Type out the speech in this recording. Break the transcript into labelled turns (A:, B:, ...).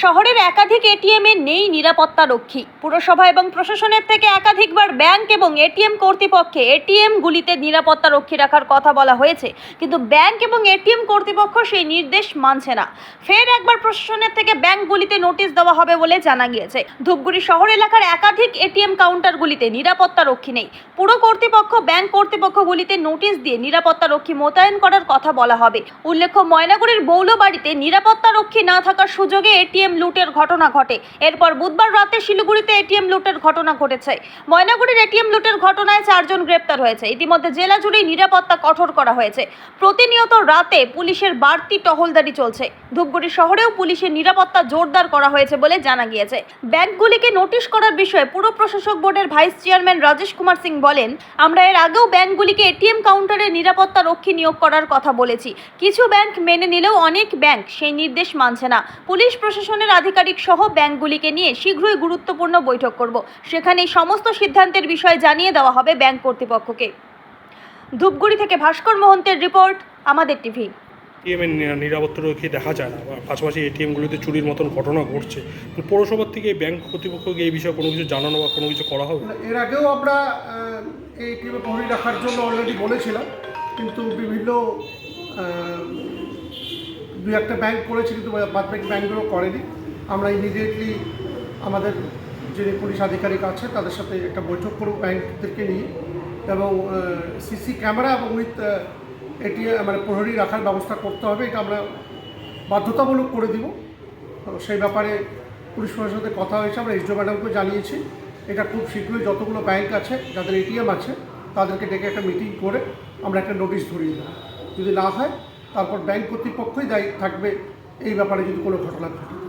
A: শহরের একাধিক এটিএম এটিএমে নেই নিরাপত্তা রক্ষী। পুরসভা এবং প্রশাসনের থেকে একাধিকবার ব্যাংক এবং এটিএম কর্তৃপক্ষে এটিএম গুলিতে নিরাপত্তা রক্ষী রাখার কথা বলা হয়েছে। কিন্তু ব্যাংক এবং এটিএম কর্তৃপক্ষ সেই নির্দেশ মানছে না। ফের একবার প্রশাসনের থেকে ব্যাংকগুলিতে নোটিশ দেওয়া হবে বলে জানা গিয়েছে। ধূপগুড়ি শহর এলাকার একাধিক এটিএম কাউন্টারগুলিতে নিরাপত্তা রক্ষী নেই। পুরো কর্তৃপক্ষ, ব্যাংক কর্তৃপক্ষগুলিতে নোটিশ দিয়ে নিরাপত্তা রক্ষী মোতায়েন করার কথা বলা হবে। উল্লেখ্য, ময়নাগুড়ির বৌলবাড়িতে নিরাপত্তা রক্ষী না থাকার সুযোগে এটিএম লুটের ঘটনা ঘটে। এরপর বুধবার রাতে শিলিগুড়িতে এটিএম লুটের ঘটনা ঘটেছে। ময়নাগুড়ির এটিএম লুটের ঘটনায় চারজন গ্রেপ্তার হয়েছে। ইতিমধ্যে জেলা জুড়ে নিরাপত্তা কঠোর করা হয়েছে। প্রতিনিয়ত রাতে পুলিশের বাড়তি টহলদারি চলছে। ধূপগুড়ি শহরেও পুলিশের নিরাপত্তা জোরদার করা হয়েছে বলে জানা গিয়েছে। ব্যাংকগুলিকে নোটিশ করার বিষয়ে পুর প্রশাসক বোর্ডের ভাইস চেয়ারম্যান রাজেশ কুমার সিং বলেন, আমরা এর আগেও ব্যাংকগুলিকে এটিএম কাউন্টারে নিরাপত্তা রক্ষী নিয়োগ করার কথা বলেছি। কিছু ব্যাংক মেনে নিলেও অনেক ব্যাংক সেই নির্দেশ মানছে না। পুলিশ প্রশাসনের আধিকারিক সহ ব্যাংকগুলিকে নিয়ে শীঘ্রই গুরুত্বপূর্ণ বৈঠক করব। সেখানে সমস্ত সিদ্ধান্তের বিষয়ে জানিয়ে দেওয়া হবে ব্যাংক কর্তৃপক্ষকে। ধূপগুড়ি থেকে ভাস্কর মোহন্তের রিপোর্ট আমাদের টিভি।
B: এটিএমের নিরাপত্তা রক্ষী দেখা যায় না পাশাপাশি এটিএমগুলিতে চুরির মতন ঘটনা ঘটছে। তো পৌরসভার থেকে ব্যাংক কর্তৃপক্ষকে এই বিষয়ে কোনো কিছু জানানো বা কোনো কিছু করা হবে?
C: এর আগেও আমরা এই টিমে প্রহরী রাখার জন্য অলরেডি বলেছিলাম কিন্তু বিভিন্ন দু একটা ব্যাংক করেছে কিন্তু বাদ বাকি ব্যাংকগুলো করেনি। আমরা ইমিডিয়েটলি আমাদের যিনি পুলিশ আধিকারিক আছে, তাদের সাথে একটা বৈঠক করব ব্যাংকদেরকে নিয়ে। এবং সিসি ক্যামেরা এবং উইথ এটি মানে প্রহরী রাখার ব্যবস্থা করতে হবে, এটা আমরা বাধ্যতামূলক করে দিব। সেই ব্যাপারে পুলিশ প্রশাসনের সাথে কথা হয়েছে, আমরা এসডিও ম্যাডামকে জানিয়েছি। এটা খুব শীঘ্রই যতগুলো ব্যাংক আছে, যাদের এটিএম আছে, তাদেরকে ডেকে একটা মিটিং করে আমরা একটা নোটিশ ধরিয়ে দেবো। যদি না হয় তারপর ব্যাংক কর্তৃপক্ষই দায়ী থাকবে এই ব্যাপারে যদি কোনো ঘটনা ঘটে।